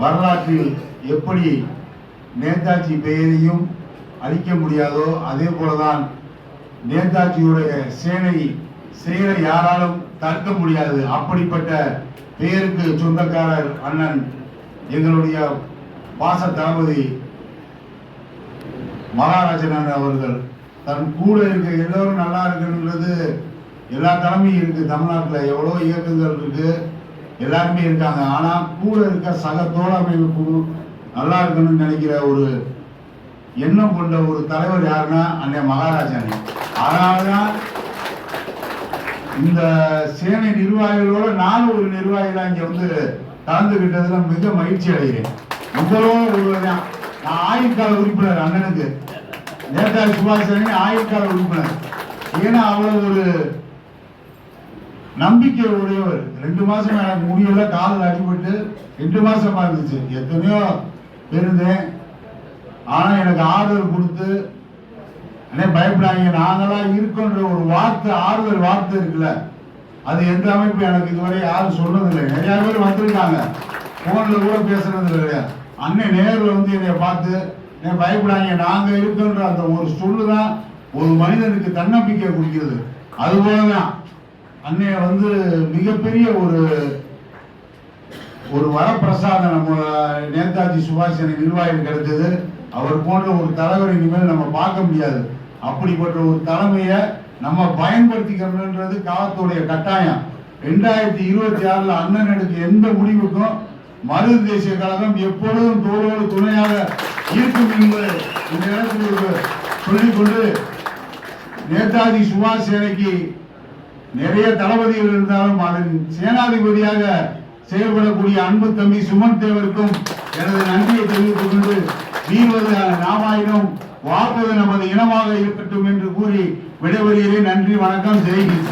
வரலாற்றில் எப்படி நேதாஜி பெயரையும் அழிக்க முடியாதோ அதே போலதான் நேதாஜியுடைய சேனை செயலை யாராலும் தடுக்க முடியாது. அப்படிப்பட்ட பெயருக்கு சொந்தக்காரர் அண்ணன் எங்களுடைய பாச தளபதி மகாராஜன் அவர்கள். தன் கூட இருக்க எல்லோரும் நல்லா இருக்குன்றது எல்லா தலைமையும் இருக்கு. தமிழ்நாட்டில் எவ்வளோ இயக்கங்கள் இருக்குது எல்லாருமே இருக்காங்க. ஆனால் கூட இருக்க சக தோழமை குழு நல்லா இருக்கணும்னு நினைக்கிற ஒரு எண்ணம் கொண்ட ஒரு தலைவர் யாருன்னா அண்ணன் மகாராஜன். அதனாலதான் இந்த சேனை நிர்வாகிகளோட நானும் ஒரு நிர்வாகிகளா இங்க வந்து கலந்துகிட்டதுல மிக மகிழ்ச்சி அடைகிறேன். உங்களோட ஒருவர்தான் நான் ஆயுட்கால உறுப்பினர் அண்ணனுக்கு. நேதாஜி சுபாஷ் ஆயுட்கால உறுப்பினர். ஏன்னா அவ்வளவு ஒரு நம்பிக்கை உடையவர் ரெண்டு மாசம் எனக்கு முடியல காலில் அடிபட்டு ரெண்டு மாசமா இருந்துச்சு. எத்தனையோ இருந்தேன் ஆனா எனக்கு ஆறுதல் கொடுத்து அண்ணே பயப்படாதீங்க. நாங்களாம் இருக்கோன்ற ஒரு வார்த்தை ஆறுதல் வார்த்தை இருக்குல்ல. அது எந்த அமைப்பு எனக்கு இதுவரை யாரும் சொன்னதில்லை. நிறைய பேர் வந்திருக்காங்க. போன்ல கூட பேசுறது கிடையாது அண்ணன் நேரில் வந்து என்னை பார்த்து "அண்ணே, பயப்படாதீங்க. நாங்க இருக்கோன்ற அந்த ஒரு சொல்லு தான் ஒரு மனிதனுக்கு தன்னம்பிக்கை கொடுக்கிறது. அதுபோலதான். அன்னைய வந்து மிகப்பெரிய ஒரு ஒரு வரப்பிரசாதம் நம்ம நேதாஜி சுபாஷ் எனக்கு நிர்வாகம் கிடைச்சது. அவர் போன்ற ஒரு தலைவர் இனிமேல் நம்ம பார்க்க முடியாது. அப்படிப்பட்ட ஒரு தலைமையை நம்ம பயன்படுத்திக்கணுன்றது காலத்துடைய கட்டாயம். ரெண்டாயிரத்தி இருபத்தி ஆறுல அண்ணன் எடுக்க எந்த முடிவுக்கும் மருது தேசிய கழகம் எப்பொழுதும் தோளோடு துணையாக இருக்கும் என்பது இந்த இடத்தில் சொல்லிக்கொண்டு நேதாஜி சுபாஷ் சேனைக்கு நிறைய தளபதிகள் இருந்தாலும் அதன் சேனாதிபதியாக செயல்படக்கூடிய அன்பு தம்பி சுமன் தேவருக்கும் எனது நன்றியை தெரிவித்துக் கொண்டு வீழ்வது நாமாயினும் வாழ்வது நமது இனமாக இருக்கட்டும் என்று கூறி விடைபெறுகிறேன். நன்றி வணக்கம். ஜெய்ஹிந்த்